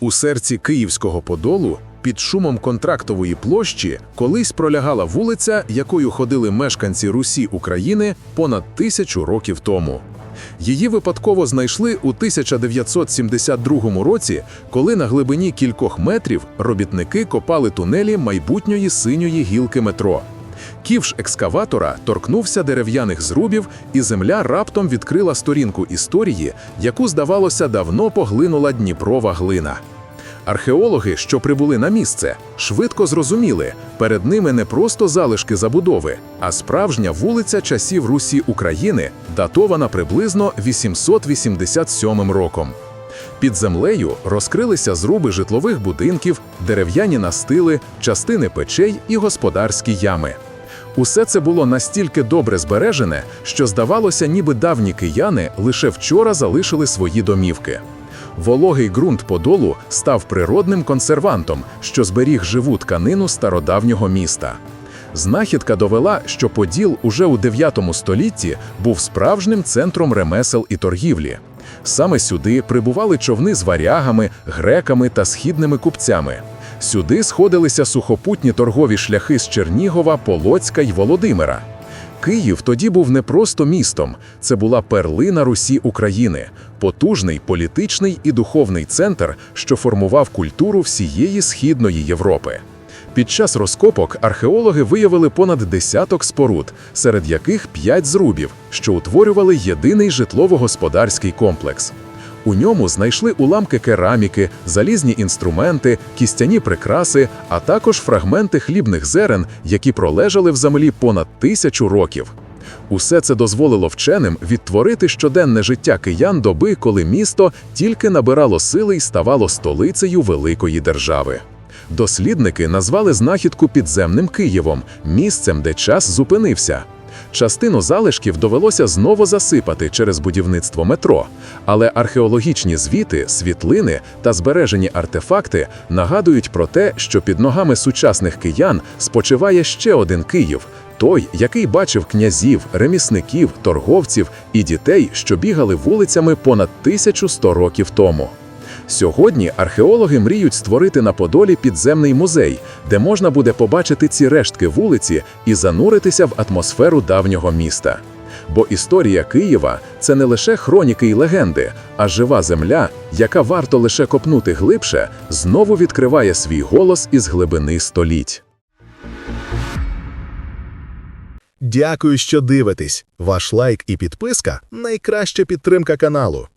У серці Київського Подолу під шумом контрактової площі колись пролягала вулиця, якою ходили мешканці Русі України понад тисячу років тому. Її випадково знайшли у 1972 році, коли на глибині кількох метрів робітники копали тунелі майбутньої синьої гілки метро. Ківш екскаватора торкнувся дерев'яних зрубів, і земля раптом відкрила сторінку історії, яку, здавалося, давно поглинула Дніпрова глина. Археологи, що прибули на місце, швидко зрозуміли, перед ними не просто залишки забудови, а справжня вулиця часів Русі України, датована приблизно 887 роком. Під землею розкрилися зруби житлових будинків, дерев'яні настили, частини печей і господарські ями. Усе це було настільки добре збережене, що здавалося, ніби давні кияни лише вчора залишили свої домівки. Вологий ґрунт подолу став природним консервантом, що зберіг живу тканину стародавнього міста. Знахідка довела, що Поділ уже у 9 столітті був справжнім центром ремесел і торгівлі. Саме сюди прибували човни з варягами, греками та східними купцями. Сюди сходилися сухопутні торгові шляхи з Чернігова, Полоцька й Володимира. Київ тоді був не просто містом, це була перлина Русі України, потужний політичний і духовний центр, що формував культуру всієї східної Європи. Під час розкопок археологи виявили понад десяток споруд, серед яких п'ять зрубів, що утворювали єдиний житлово-господарський комплекс. У ньому знайшли уламки кераміки, залізні інструменти, кістяні прикраси, а також фрагменти хлібних зерен, які пролежали в землі понад тисячу років. Усе це дозволило вченим відтворити щоденне життя киян доби, коли місто тільки набирало сили і ставало столицею великої держави. Дослідники назвали знахідку підземним Києвом, місцем, де час зупинився. Частину залишків довелося знову засипати через будівництво метро, але археологічні звіти, світлини та збережені артефакти нагадують про те, що під ногами сучасних киян спочиває ще один Київ, той, який бачив князів, ремісників, торговців і дітей, що бігали вулицями понад 1100 років тому. Сьогодні археологи мріють створити на Подолі підземний музей, де можна буде побачити ці рештки вулиці і зануритися в атмосферу давнього міста. Бо історія Києва це не лише хроніки й легенди, а жива земля, яка варто лише копнути глибше, знову відкриває свій голос із глибини століть. Дякую, що дивитесь. Ваш лайк і підписка найкраща підтримка каналу.